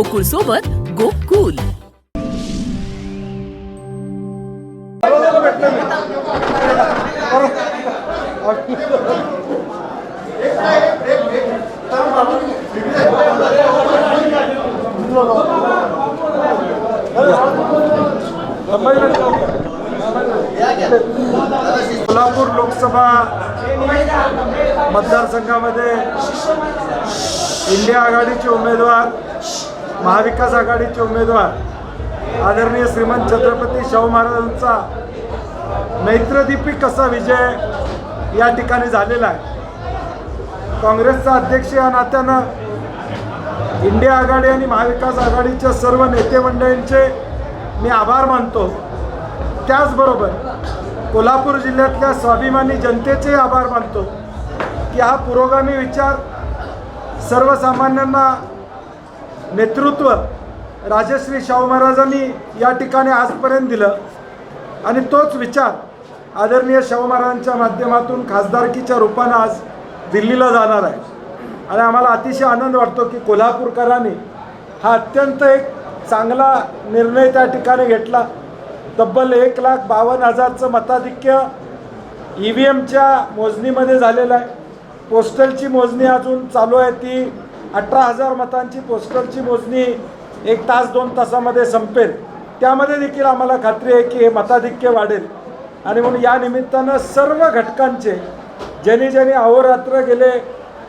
गोकुळ सोबत गोकुल. कोल्हापूर लोकसभा मतदारसंघामध्ये इंडिया आघाडीचे उमेदवार महाविकास आघाडीचे उमेदवार आदरणीय श्रीमंत छत्रपती शाहू महाराजांचा मैत्रदीपी कसा विजय या ठिकाणी झालेला आहे. काँग्रेसचा अध्यक्ष या नात्यानं इंडिया आघाडी आणि महाविकास आघाडीच्या सर्व नेते मंडळींचे मी आभार मानतो. त्याचबरोबर कोल्हापूर जिल्ह्यातल्या स्वाभिमानी जनतेचे आभार मानतो की हा पुरोगामी विचार सर्वसामान्यांना नेतृत्व राजश्री शाहू महाराजांनी या ठिकाणी आजपर्यंत दिलं. आणि तोच विचार आदरणीय शाहू महाराजांच्या माध्यमातून खासदारकीच्या रूपानं आज दिल्लीला जाणार आहे. आणि आम्हाला अतिशय आनंद वाटतो की कोल्हापूरकरांनी हा अत्यंत एक चांगला निर्णय त्या ठिकाणी घेतला. तब्बल एक लाख बावन्न हजारचं मताधिक्य ई व्ही एमच्या मोजणीमध्ये झालेलं आहे. पोस्टलची मोजणी अजून चालू आहे ती अठरा हजार मतांची पोस्टरची मोजणी एक तास दोन तासामध्ये संपेल. त्यामध्ये देखील आम्हाला खात्री आहे की हे मताधिक्य वाढेल. आणि म्हणून या निमित्तानं सर्व घटकांचे ज्यांनी ज्यांनी अहोरात्र गेले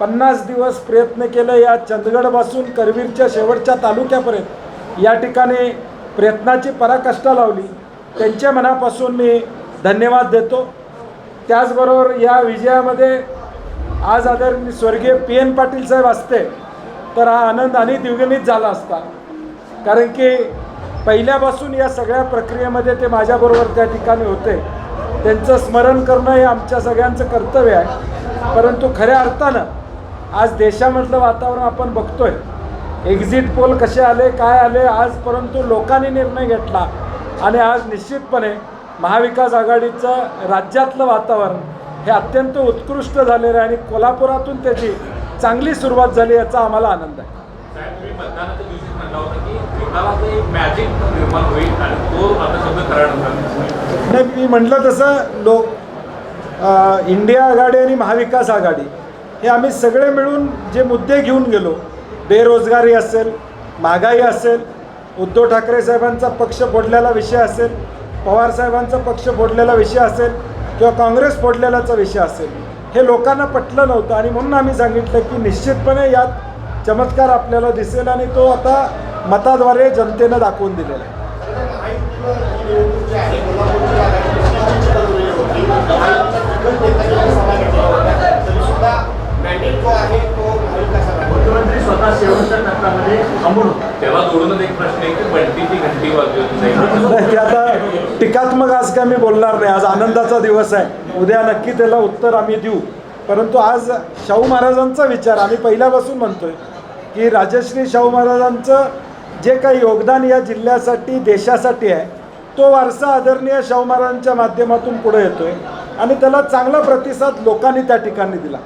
पन्नास दिवस प्रयत्न केले या चंदगडपासून करवीरच्या शेवटच्या तालुक्यापर्यंत या ठिकाणी प्रयत्नाची पराकाष्ठा लावली. त्यांच्या मनापासून मी धन्यवाद देतो. त्याचबरोबर या विजयामध्ये आज आदरणीय स्वर्गीय पी एन पाटील साहेब असते. तर हा आनंद आणि द्विगुणित झाला असता. कारण की पहिल्यापासून या सगळ्या प्रक्रियेमध्ये ते माझ्याबरोबर त्या ठिकाणी होते. त्यांचं स्मरण करणं हे आमच्या सगळ्यांचं कर्तव्य आहे. परंतु खऱ्या अर्थानं आज देशामधलं वातावरण आपण बघतोय. एक्झिट पोल कसे आले काय आले आज परंतु लोकांनी निर्णय घेतला. आणि आज निश्चितपणे महाविकास आघाडीचं राज्यातलं वातावरण हे अत्यंत उत्कृष्ट झालेलं आहे. आणि कोल्हापुरातून त्याची चांगली सुरुवात झाली याचा आम्हाला आनंद आहे. नाही मी म्हटलं तसं लोक इंडिया आघाडी आणि महाविकास आघाडी हे आम्ही सगळे मिळून जे मुद्दे घेऊन गेलो बेरोजगारी असेल महागाई असेल उद्धव ठाकरे साहेबांचा पक्ष फोडलेला विषय असेल पवार साहेबांचा पक्ष फोडलेला विषय असेल किंवा काँग्रेस फोडलेलाचा विषय असेल हे लोकांना पटलं नव्हतं आणि म्हणून आम्ही सांगितलं की निश्चितपणे यात चमत्कार आपल्याला दिसेल आणि तो आता मताद्वारे जनतेनं दाखवून दिलेला आहे. मुख्यमंत्री स्वतः शेवटच्या टप्प्यामध्ये थांबून होता. त्याला जोडूनच एक प्रश्न आहे की बंटीची घंटी आता टीकात्मक आज काय मी बोलणार नाही. आज आनंदाचा दिवस आहे. उद्या नक्की त्याला उत्तर आम्ही देऊ. परंतु आज शाहू महाराजांचा विचार आम्ही पहिल्यापासून म्हणतोय की राजश्री शाहू महाराजांचं जे काही योगदान या जिल्ह्यासाठी देशासाठी आहे तो वारसा आदरणीय शाहू महाराजांच्या माध्यमातून पुढे येतोय. आणि त्याला चांगला प्रतिसाद लोकांनी त्या ठिकाणी दिला.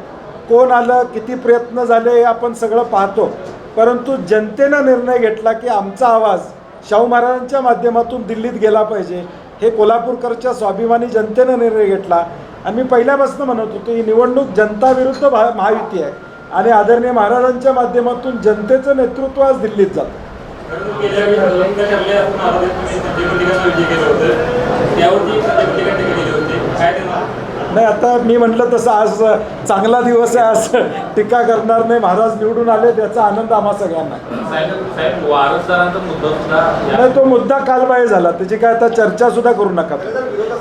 कोण आलं किती प्रयत्न झाले हे आपण सगळं पाहतो. परंतु जनतेनं निर्णय घेतला की आमचा आवाज शाहू महाराजांच्या माध्यमातून दिल्लीत गेला पाहिजे. हे कोल्हापूरकरच्या स्वाभिमानी जनतेनं निर्णय घेतला. आणि मी पहिल्यापासून म्हणत होतो ही निवडणूक जनताविरुद्ध भा महायुती आहे. आणि आदरणीय महाराजांच्या माध्यमातून जनतेचं नेतृत्व आज दिल्लीत जातं. त्यावरती नाही आता मी म्हटलं तसं आज चांगला दिवस आहे आज टीका करणार नाही महाराज निवडून आले त्याचा आनंद आम्हा सगळ्यांना. नाही तो मुद्दा कालबाह्य झाला त्याची काय आता चर्चा सुद्धा करू नका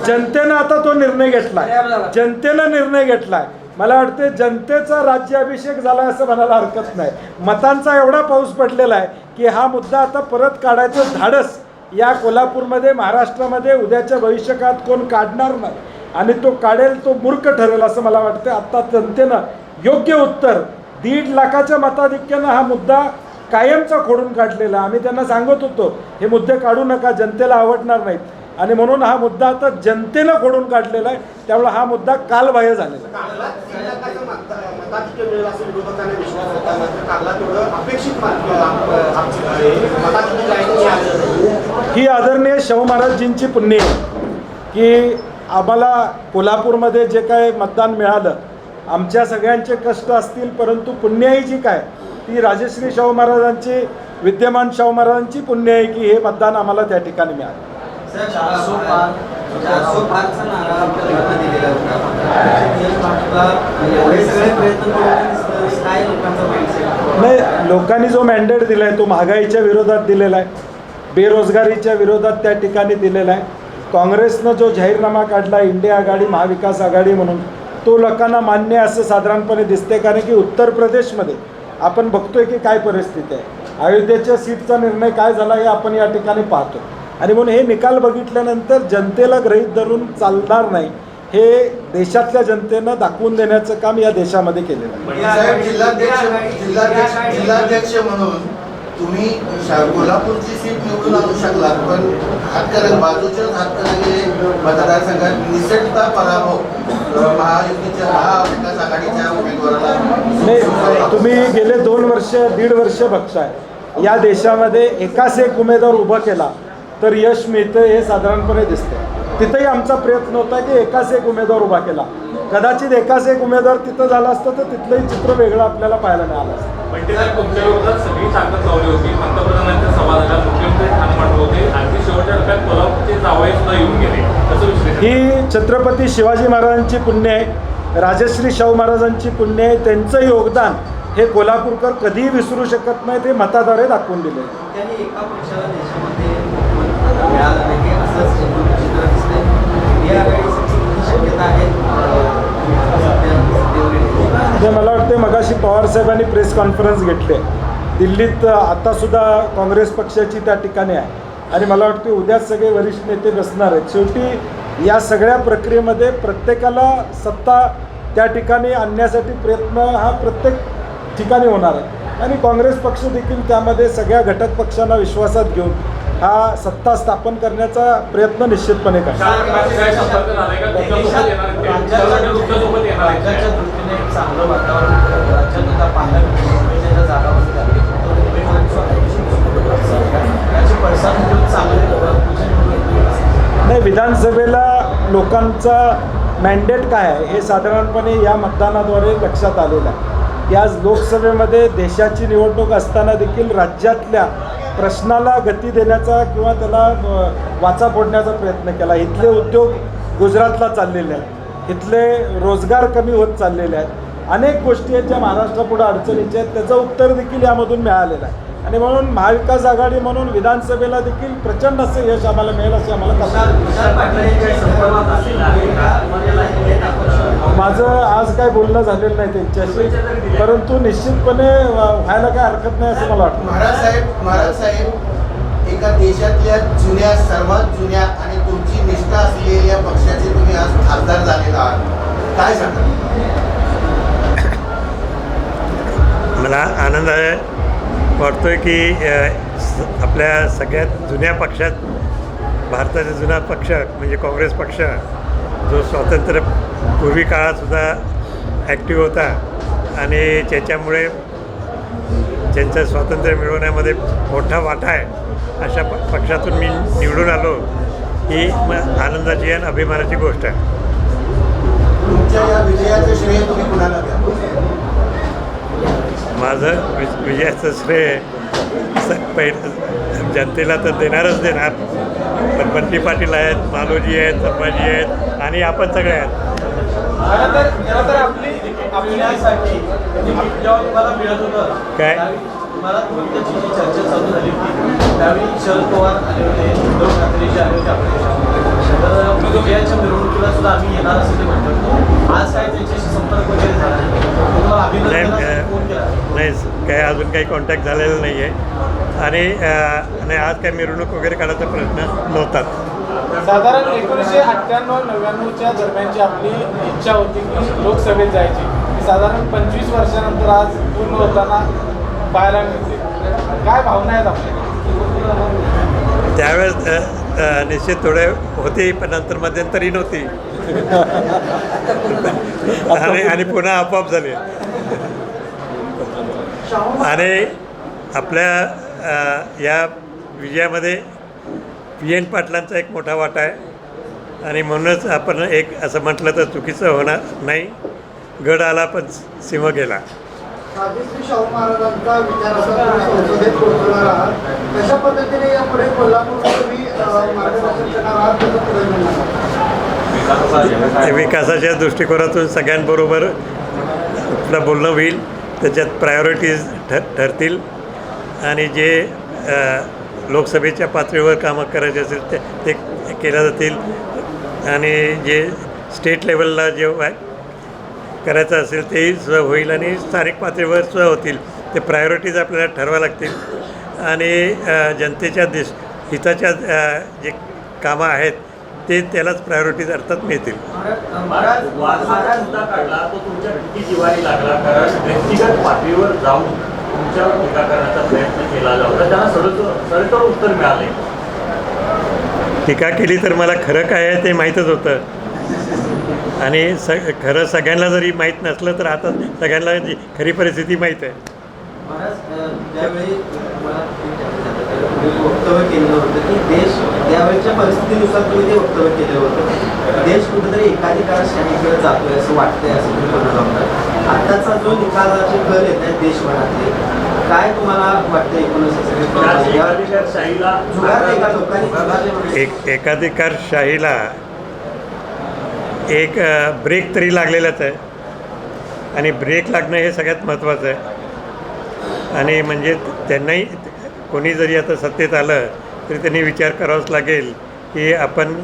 जनतेनं आता तो निर्णय घेतलाय. जनतेनं निर्णय घेतलाय. मला वाटते जनतेचा राज्याभिषेक झाला असं म्हणायला हरकत नाही. मतांचा एवढा पाऊस पडलेला आहे की हा मुद्दा आता परत काढायचं धाडस या कोल्हापूरमध्ये महाराष्ट्रामध्ये उद्याच्या भविष्यकाळात कोण काढणार नाही. आणि तो काढेल तो मूर्ख ठरेल असं मला वाटतं आत्ता जनतेनं योग्य उत्तर दीड लाखाच्या मताधिक्यानं हा मुद्दा कायमचा खोडून काढलेला आम्ही त्यांना सांगत होतो हे मुद्दे काढू नका जनतेला आवडणार नाहीत आणि म्हणून हा मुद्दा आता जनतेनं खोडून काढलेला आहे त्यामुळे हा मुद्दा कालबाह्य झालेला आहे ही आदरणीय शाहू महाराजजींची पुण्य आहे की आम्हाला कोल्हापूरमध्ये जे काय मतदान मिळालं आमच्या सगळ्यांचे कष्ट असतील परंतु पुण्याई जी काय ती राजश्री शाहू महाराजांची विद्यमान शाहू महाराजांची पुण्य आहे की हे मतदान आम्हाला त्या ठिकाणी मिळालं. म्हणजे नाही लोकांनी जो मॅन्डेट दिला आहे तो महागाईच्या विरोधात दिलेला आहे. बेरोजगारीच्या विरोधात त्या ठिकाणी दिलेला आहे. काँग्रेसनं जो जाहीरनामा काढला इंडिया आघाडी महाविकास आघाडी म्हणून तो लोकांना मान्य असं साधारणपणे दिसते कारण की उत्तर प्रदेशमध्ये आपण बघतोय की काय परिस्थिती आहे. अयोध्येच्या सीटचा निर्णय काय झाला हे आपण या ठिकाणी पाहतो आणि म्हणून हे निकाल बघितल्यानंतर जनतेला गृहीत धरून चालणार नाही हे देशातल्या जनतेनं दाखवून देण्याचं काम या देशामध्ये केलेलं आहे. जिल्हाध्यक्ष जिल्हाध्यक्ष जिल्हाध्यक्ष म्हणून तुम्ही कोल्हापूरची सीट निवडून आणू शकला पण हातकरण बाजूच्याच हातकरंगे मतदारसंघात निसटता पराभव. महायुतीच्या महाविकास आघाडीच्या उमेदवाराला नाही तुम्ही गेले दोन वर्ष दीड वर्ष बघताय. या देशामध्ये एकाच एक उमेदवार उभा केला तर यश मिळतं हे साधारणपणे दिसतं तिथंही आमचा प्रयत्न होता की एकाच एक उमेदवार उभा केला. कदाचित एकाच एक उमेदवार तिथं झाला असतं तर तिथलंही चित्र वेगळं आपल्याला पाहायला मिळालं असतं. पण ते साहेब तुमच्या विरोधात सगळी ताकद लावली होती पंतप्रधानांच्या सभा मुख्यमंत्री ठाणे मांडले होते आणखी शेवटच्या टप्प्यात कोल्हापूरचे जावई सुद्धा येऊन गेले. कसं विश्लेषण ही छत्रपती शिवाजी महाराजांची पुण्य आहे राजश्री शाहू महाराजांची पुण्य आहे त्यांचं योगदान हे कोल्हापूरकर कधीही विसरू शकत नाही ते मताद्वारे दाखवून दिले. त्यांनी एका पक्षाला देशामध्ये मिळालं नाही असंच चित्र दिसतंय. शक्यता हे मला वाटते मगाशी पवारसाहेबांनी प्रेस कॉन्फरन्स घेतली. आहे दिल्लीत आतासुद्धा काँग्रेस पक्षाची त्या ठिकाणी आहे. आणि मला वाटते उद्याच सगळे वरिष्ठ नेते बसणार आहेत. शेवटी या सगळ्या प्रक्रियेमध्ये प्रत्येकाला सत्ता त्या ठिकाणी आणण्यासाठी प्रयत्न हा प्रत्येक ठिकाणी होणार आहे. आणि काँग्रेस पक्ष देखील त्यामध्ये सगळ्या घटक पक्षांना विश्वासात घेऊन हा सत्ता स्थापन करण्याचा प्रयत्न निश्चितपणे नाही विधानसभेला लोकांचा मॅन्डेट काय आहे? हे साधारणपणे या मतदानाद्वारे लक्षात आलेलं आहे. की आज लोकसभेमध्ये देशाची निवडणूक असताना देखील राज्यातल्या प्रश्नाला गती देण्याचा किंवा त्याला वाचा फोडण्याचा प्रयत्न केला. इथले उद्योग गुजरातला चाललेले आहेत. इथले रोजगार कमी होत चाललेले आहेत. अनेक गोष्टी आहेत ज्या महाराष्ट्रापुढे अडचणीच्या आहेत. त्याचं उत्तर देखील यामधून मिळालेलं आहे. आणि म्हणून महाविकास आघाडी म्हणून विधानसभेला देखील प्रचंड असं यश आम्हाला मिळेल असे आम्हाला हे माझं आज काय बोलणं झालेलं नाही त्यांच्याशी. परंतु निश्चितपणे व्हायला काय हरकत नाही असं मला वाटतं. महाराज साहेब महाराज साहेब एका देशातल्या जुन्या सर्वात जुन्या आणि तुमची निष्ठा असलेल्या पक्षाचे तुम्ही आज खासदार झालेला आहात. काय सांगा मला आनंद आहे. वाटतोय की स- आपल्या सगळ्यात जुन्या पक्षात भारताचा जुना पक्ष म्हणजे काँग्रेस पक्ष जो स्वातंत्र्य पूर्वी काळातसुद्धा ॲक्टिव्ह होता आणि त्याच्यामुळे ज्यांचं स्वातंत्र्य मिळवण्यामध्ये मोठा वाटा आहे अशा प पक्षातून मी निवडून आलो ही मग आनंदाची आणि अभिमानाची गोष्ट आहे तुमच्या या विजयाचं श्रेय तुम्ही कुणाला द्या माझं वि विजयाचं श्रेय पहिलं जनतेला तर देणारच देणार. पण बंटी पाटील आहेत मालोजी आहेत संभाजी आहेत आणि आपण सगळे आहेत. होतं काय? आज काय त्यांच्याशी संपर्क वगैरे झाला नाही काही अजून काही कॉन्टॅक्ट झालेला नाही आहे आणि आज काही मिरवणूक वगैरे काढायचा प्रश्न नव्हताच साधारण एकोणीसशे अठ्ठ्याण्णव नव्याण्णवच्या दरम्यानची आपली इच्छा होती की लोकसभेत जायची साधारण पंचवीस वर्षानंतर आज पूर्ण होताना पाहायला मिळते. काय भावना आहेत आपल्या त्यावेळेस निश्चित थोडे होते पण नंतर मध्यंतरी नव्हती. आणि आणि पुन्हा आपोआप झाली. आणि आपल्या या विजयामध्ये पी एन पाटलांचा एक मोठा वाटा आहे. आणि म्हणूनच आपण एक असं म्हटलं तर चुकीचं होणार नाही. गड आला पण सिंह गेला. शाहू महाराजांचा विचार असा पद्धतीने यापुढे कोल्हापूर? विकासाच्या दृष्टिकोनातून सगळ्यांबरोबर आपलं बोलणं होईल. त्याच्यात प्रायोरिटीज ठर ठरतील. आणि जे लोकसभेच्या पातळीवर कामं करायचे असेल ते ते केल्या जातील. आणि जे स्टेट लेवलला जे करायचं असेल तेही सुद्धा होईल आणि स्थानिक पातळीवर सुद्धा होतील. ते प्रायोरिटीज आपल्याला ठरवा लागतील. आणि जनतेच्या देश हिताच्या जे कामं आहेत ते त्यालाच प्रायोरिटीज अर्थात मिळतील. टीका केली तर मला खरं काय आहे ते माहीतच होतं. आणि स खरं सगळ्यांना जरी माहीत नसलं तर आता सगळ्यांना खरी परिस्थिती माहीत आहे महाराज अ, ज्यावेळी तुम्हाला तुम्ही वक्तव्य केलेलं होतं की देश त्यावेळेच्या परिस्थितीनुसार तुम्ही ते वक्तव्य केलं होतं. देश कुठेतरी एकाधिकारशाहीकडे जातोय असं वाटतंय असं तुम्ही म्हणत होता आत्ताचा जो निकालाचे कल येत आहेत देशभरातले काय तुम्हाला वाटतं हे या- एकाधिकारशाहीला एक एकाधिकारशाहीला एक अ, ब्रेक तरी लागलेलाच आहे. आणि ब्रेक लागणं हे सगळ्यात महत्त्वाचं आहे. आणि म्हणजे त्यांनाही कोणी जरी आता सत्तेत आलं तरी त्यांनी विचार करावाच लागेल की आपण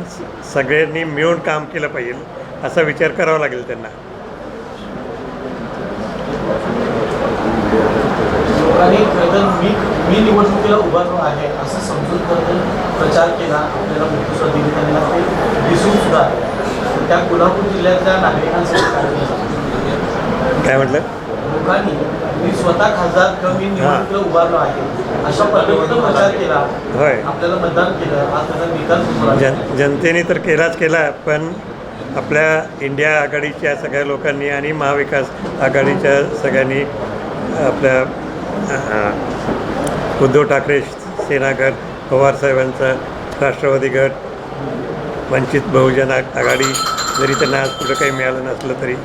सगळ्यांनी मिळून काम केलं पाहिजे असा विचार करावा लागेल त्यांना आणि मी मी निवडणुकीला उभारलो आहे असं समजून प्रचार केला आपल्याला दिली त्यांना ते दिसून सुद्धा. त्या कोल्हापूर जिल्ह्यातल्या नागरिकांसाठी? काय म्हटलं लोकांनी मी स्वतः खासदार किंवा मी निवडणुकीला उभारलो आहे. अशा पद्धतीनं प्रचार केला. होय. आपल्याला मतदान केलं. आज त्याचा निकाल. जन जनतेने तर केलाच केला पण आपल्या इंडिया आघाडीच्या सगळ्या लोकांनी आणि महाविकास आघाडीच्या सगळ्यांनी आपल्या उद्धव ठाकरे सेना गट पवारसाहेबांचा राष्ट्रवादी गट वंचित बहुजन आघाडी जरी त्यांना आज कुठं काही मिळालं नसलं तरी.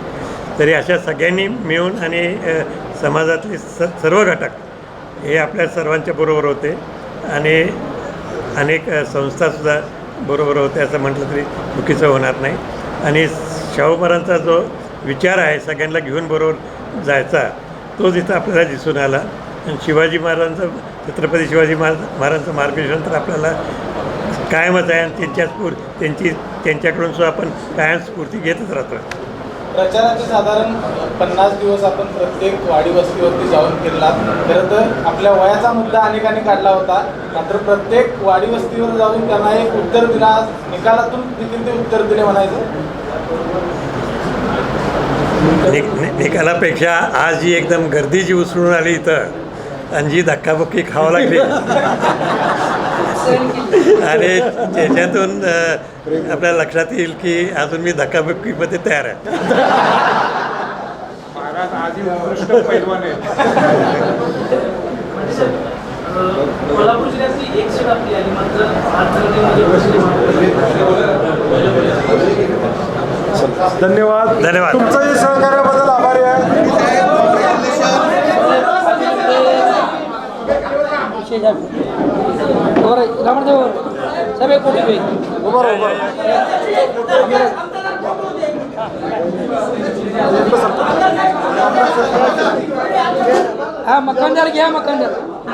तरी अशा सगळ्यांनी मिळून आणि समाजातले स सर्व घटक हे आपल्या सर्वांच्या बरोबर होते आणि अनेक संस्थासुद्धा बरोबर होते असं म्हटलं तरी चुकीचं होणार नाही. आणि शाहू महाराजांचा जो विचार आहे सगळ्यांना घेऊन बरोबर जायचा तोच इथं आपल्याला दिसून आला. आणि शिवाजी महाराजांचं छत्रपती शिवाजी महाराज महाराजांचं मार्गदर्शन तर आपल्याला कायमच आहे आणि त्यांच्या स्फूर त्यांची त्यांच्याकडून सुद्धा आपण कायम स्फूर्ती घेतच राहतो. प्रचाराचे साधारण पन्नास दिवस आपण प्रत्येक वाडी वस्तीवरती जाऊन फिरलात. खरं तर आपल्या वयाचा मुद्दा अनेकांनी काढला होता. मात्र प्रत्येक वाडी वस्तीवर जाऊन त्यांना एक उत्तर दिला निकालातून देखील ते उत्तर दिले म्हणायचं? निकालापेक्षा आज जी एकदम गर्दी जी उसळून आली इथं. आणि जी धक्काबुक्की खावं लागली. आणि त्याच्यातून आपल्या लक्षात येईल की अजून मी धक्काबुक्कीमध्ये तयार आहे. कोल्हापूर जिल्ह्यातली एक सीट आपली आली मात्र धन्यवाद. धन्यवाद. तुमचंही सहकार्याबद्दल आभारी आहे उभं.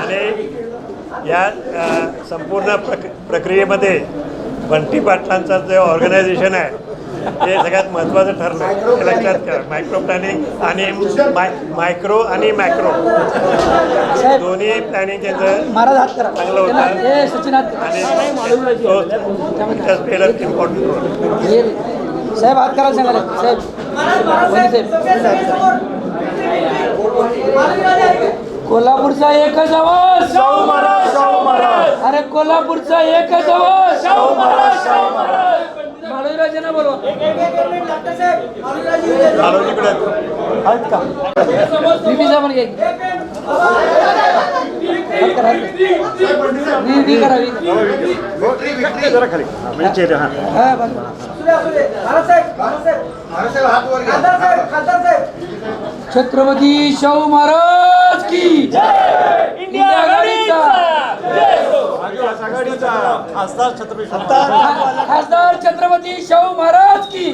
आणि या संपूर्ण प्रक प्रक्रियेमध्ये बंटी पाटलांचं जे ऑर्गनायझेशन आहे ते सगळ्यात महत्त्वाचं ठरलं. हे लक्षात ठेवा. मायक्रो प्लॅनिंग आणि माय मायक्रो आणि मॅक्रो दोन्ही प्लॅनिंग त्यांचं चांगलं होतं. इम्पॉर्टंट रोल साहेब हात करा. सांगा. साहेब वहिनी साहेब? कोल्हापूरचा एकच आवाज. अरे कोल्हापूरचा एकच आवाज. शाहू महाराज शाहू महाराज माळूराजेंना बोलवा आहेत का बीबी साहेब घे हात करा, हात करा. वी वी करा वी जरा खाली हा बस महाराष्ट्राला हात वर घ्या छत्रपती शाहू महाराज की इंडिया आघाडीचा खासदार छत्रपती शाहू महाराज की